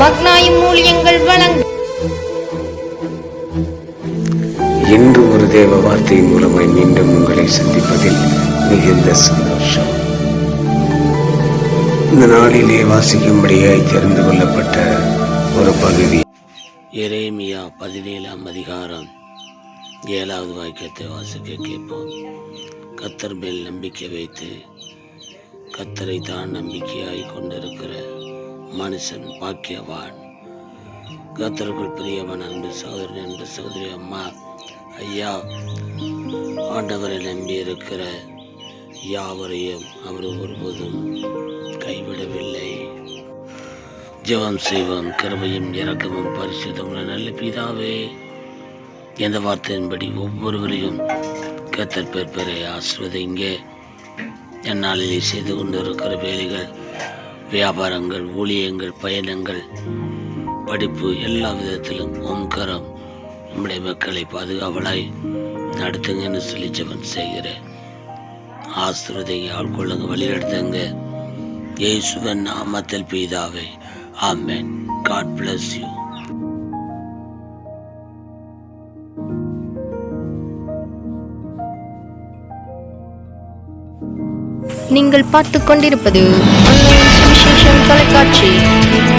வழங்கும் இன்று ஒரு தேவ வார்த்தை மூலமாய் மீண்டும் உங்களை சந்திப்பதில் மிகுந்த சந்தோஷம். இந்த நாளிலே வாசிக்கும்படியாய் தெரிந்து கொள்ளப்பட்ட ஒரு பகுதி. எரேமியா பதினேழாம் அதிகாரம் ஏழாவது வாக்கியத்தை வாசிக்க கேட்போம். கத்தர் மேல் நம்பிக்கை வைத்து கத்தரை தான் நம்பிக்கையாய் கொண்டிருக்கிற மனுஷன் பாக்கியவான். கத்தருக்குள் பிரியவன் அன்பு சகோதரன் அன்பு சகோதரி அம்மா ஐயா ஆண்டவரை நம்பி இருக்கிற யாவரையும் அவர் ஒருபோதும் கைவிடவில்லை. ஜெபம் செய்வோம் கிருபையும் இறக்கமும் பரிசுத்தமுள்ள நல்ல பிதாவே எந்த வார்த்தையின்படி ஒவ்வொருவரையும் கத்தர் பெற்பரை ஆசிர்வதிங்க என்னால் செய்து கொண்டிருக்கிற வேலைகள் வியாபாரங்கள் ஊழியங்கள் பயணங்கள் படிப்பு எல்லா விதத்திலும் ஓம்காரம் நம்முடைய மக்களை பாதுகாவலாய் நடத்துங்கன்னு சொல்லி ஜெபம் செய்கிறேன். ஆசிர்வதிங்க ஆட்கொள்ளுங்க வழிநடத்துங்க. இயேசுவன் நாமத்தில் பிதாவே ஆமென். காட் பிளஸ் யூ நீங்கள் பார்த்து கொண்டிருப்பது Station Calcutta.